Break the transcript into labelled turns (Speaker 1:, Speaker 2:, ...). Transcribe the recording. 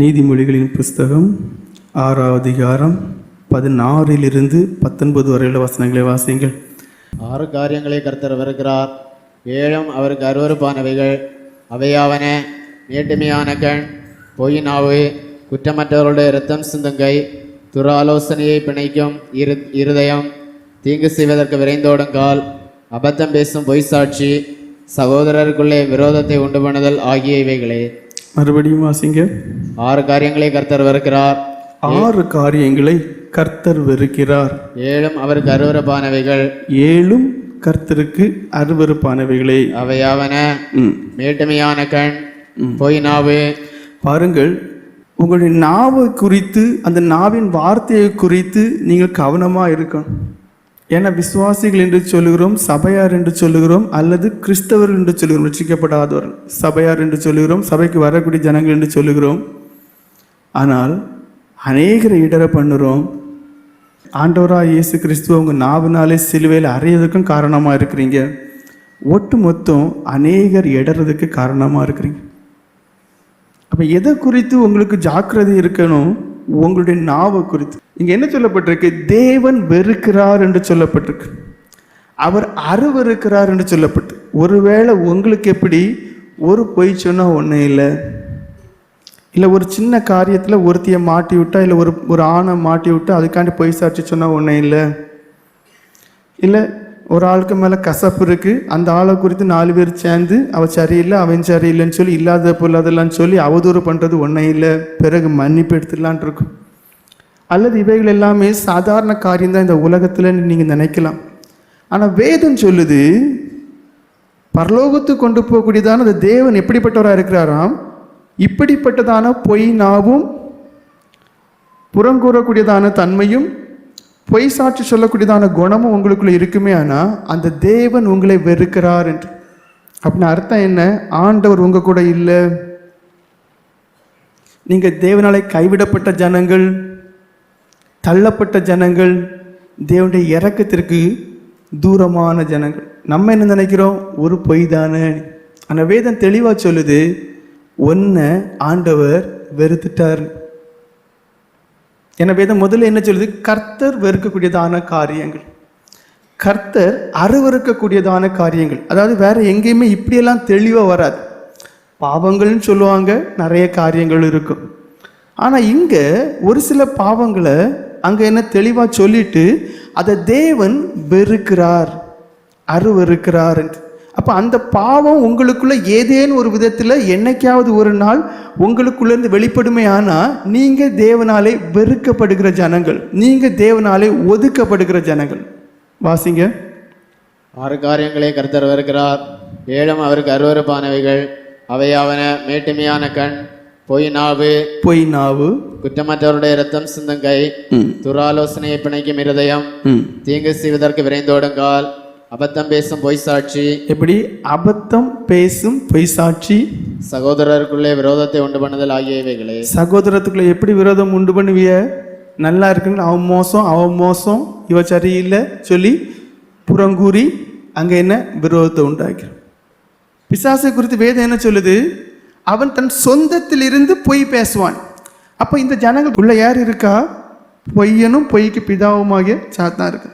Speaker 1: நீதிமொழிகளின் புஸ்தகம் ஆறாவது அதிகாரம் பதினாறிலிருந்து பத்தொன்பது வரையுள்ள வசனங்களை வாசியுங்கள்.
Speaker 2: ஆறு காரியங்களை கர்த்தர் வருகிறார். ஏழும் அவருக்கு அருவருப்பானவைகள். அவையாவன நீட்டுமையான கண் பொய் நாவு குற்றமற்றவர்களுடைய இரத்தம் சிந்துங்கை துராலோசனையை பிணைக்கும் இரு இருதயம் தீங்கு செய்வதற்கு விரைந்தோடுங்கால் அபத்தம் பேசும் பொய் சாட்சி சகோதரருக்குள்ளே விரோதத்தை உண்டு பண்ணுதல் ஆகிய இவைகளே.
Speaker 1: மறுபடியும் வாசிங்க.
Speaker 2: ஆறு காரியங்களை கர்த்தர் வருகிறார்
Speaker 1: ஆறு காரியங்களை கர்த்தர் வெறுக்கிறார்.
Speaker 2: ஏழும் அவருக்கு அருவருப்பானவைகள்.
Speaker 1: ஏழும் கர்த்தருக்கு அருவருப்பானவைகளே.
Speaker 2: அவையாவன. மேட்டுமையான கண் பொய் நாவு.
Speaker 1: பாருங்கள் உங்களுடைய நாவை குறித்து அந்த நாவின் வார்த்தையை குறித்து நீங்கள் கவனமாக இருக்கணும். என விசுவாசிகள் என்று சொல்லுகிறோம் சபையார் என்று சொல்லுகிறோம் அல்லது கிறிஸ்தவர்கள் என்று சொல்லுகிறோம் ரட்சிக்கப்படாதவர்கள். சபையார் என்று சொல்லுகிறோம் சபைக்கு வரக்கூடிய ஜனங்கள் என்று சொல்லுகிறோம். ஆனால் அநேகரை இடர பண்ணுறோம். ஆண்டவராக இயேசு கிறிஸ்துவ உங்கள் நாவினாலே சிலுவையில் அறையதுக்கும் காரணமாக இருக்கிறீங்க. ஒட்டு மொத்தம் அநேகர் இடறதுக்கு காரணமாக இருக்கிறீங்க. அப்போ எதை குறித்து உங்களுக்கு ஜாக்கிரதை இருக்கணும்? உங்களுடைய நாவை குறித்து. இங்கே என்ன சொல்லப்பட்டிருக்கு? தேவன் வெறுக்கிறார் என்று சொல்லப்பட்டிருக்கு. அவர் அருவருக்கிறார் என்று சொல்லப்பட்டு. ஒருவேளை உங்களுக்கு எப்படி? ஒரு பொய் சொன்னால் ஒன்றும் இல்லை. இல்லை ஒரு சின்ன காரியத்தில் ஒருத்தியை மாட்டி விட்டா இல்லை ஒரு ஒரு ஆணை மாட்டி விட்டா அதுக்காண்டி பொய் சாட்சி சொன்னால் ஒன்றும் இல்லை. இல்லை ஒரு ஆளுக்கு மேலே கசப்பு இருக்குது அந்த ஆளை குறித்து நாலு பேர் சேர்ந்து அவள் சரியில்லை அவன் சரியில்லைன்னு சொல்லி இல்லாத பொல்லாதெல்லாம் சொல்லி அவதூறு பண்ணுறது ஒன்றும் இல்லை. பிறகு மன்னிப்பு எடுத்துடலான் இருக்கும். அல்லது இவைகள் எல்லாமே சாதாரண காரியம்தான் இந்த உலகத்தில் நீங்கள் நினைக்கலாம். ஆனால் வேதம் சொல்லுது பரலோகத்துக்கு கொண்டு போகக்கூடியதான அந்த தேவன் எப்படிப்பட்டவராக இருக்கிறாராம்? இப்படிப்பட்டதான பொய் நாவும் புறங்கூறக்கூடியதான தன்மையும் பொய் சாட்சி சொல்லக்கூடியதான குணமும் உங்களுக்குள்ள இருக்குமே ஆனால் அந்த தேவன் உங்களை வெறுக்கிறார் என்று. அப்படின்னு அர்த்தம் என்ன? ஆண்டவர் உங்க கூட இல்லை. நீங்க தேவனாலே கைவிடப்பட்ட ஜனங்கள் தள்ளப்பட்ட ஜனங்கள் தேவனுடைய இறக்கத்திற்கு தூரமான ஜனங்கள். நம்ம என்ன நினைக்கிறோம்? ஒரு பொய் தானே. ஆனால் வேதம் தெளிவாக சொல்லுது ஒன்றை ஆண்டவர் வெறுத்துட்டார். என வேதம் முதல்ல என்ன சொல்லுது? கர்த்தர் வெறுக்கக்கூடியதான காரியங்கள். கர்த்தர் அருவறுக்கக்கூடியதான காரியங்கள். அதாவது வேற எங்கேயுமே இப்படியெல்லாம் தெளிவாக வராது. பாவங்கள்னு சொல்லுவாங்க நிறைய காரியங்கள் இருக்கும். ஆனால் இங்கே ஒரு சில பாவங்களை அங்கே என்ன தெளிவாக சொல்லிட்டு அதை தேவன் வெறுக்கிறார் அருவறுக்கிறார் என்று. அப்போ அந்த பாவம் உங்களுக்குள்ள ஏதேனும் ஒரு விதத்தில் என்னைக்காவது ஒரு நாள் உங்களுக்குள்ளேருந்து வெளிப்படுமே ஆனால் நீங்கள் தேவனாலே வெறுக்கப்படுகிற ஜனங்கள். நீங்கள் தேவனாலே ஒதுக்கப்படுகிற ஜனங்கள். வாசிங்க.
Speaker 2: ஆறு காரியங்களே கர்த்தர் வருகிறார் ஏழும் அவருக்கு அருவருப்பானவைகள். அவையாவன மேட்டுமையான கண் பொய் நாவு
Speaker 1: பொய் நாவு
Speaker 2: குற்றமற்றவருடைய இரத்தம் சிந்தும் கை
Speaker 1: ம்,
Speaker 2: துராலோசனையை பிணைக்கும் இருதயம். தீங்கு செய்வதற்கு விரைந்தோடும் கால் அபத்தம் பேசும் பொய் சாட்சி.
Speaker 1: எப்படி? அபத்தம் பேசும் பொய் சாட்சி.
Speaker 2: சகோதரருக்குள்ளே விரோதத்தை உண்டு பண்ணுதல் ஆகிய இவைகளே
Speaker 1: சகோதரத்துக்குள்ள எப்படி விரோதம் உண்டு பண்ணுவிய? நல்லா இருக்குன்னு அவன் மோசம் அவன் மோசம். இவ சரியில்லை சொல்லி புறங்கூறி அங்கே என்ன? விரோதத்தை உண்டாக்கிறோம் பிசாசை குறித்து வேதம் என்ன சொல்லுது? அவன் தன் சொந்தத்திலிருந்து பொய் பேசுவான். அப்போ இந்த ஜனங்களுக்குள்ள யார் இருக்கா? பொய்யனும் பொய்க்கு பிதாவுமாகிய சாத்தான் இருக்கு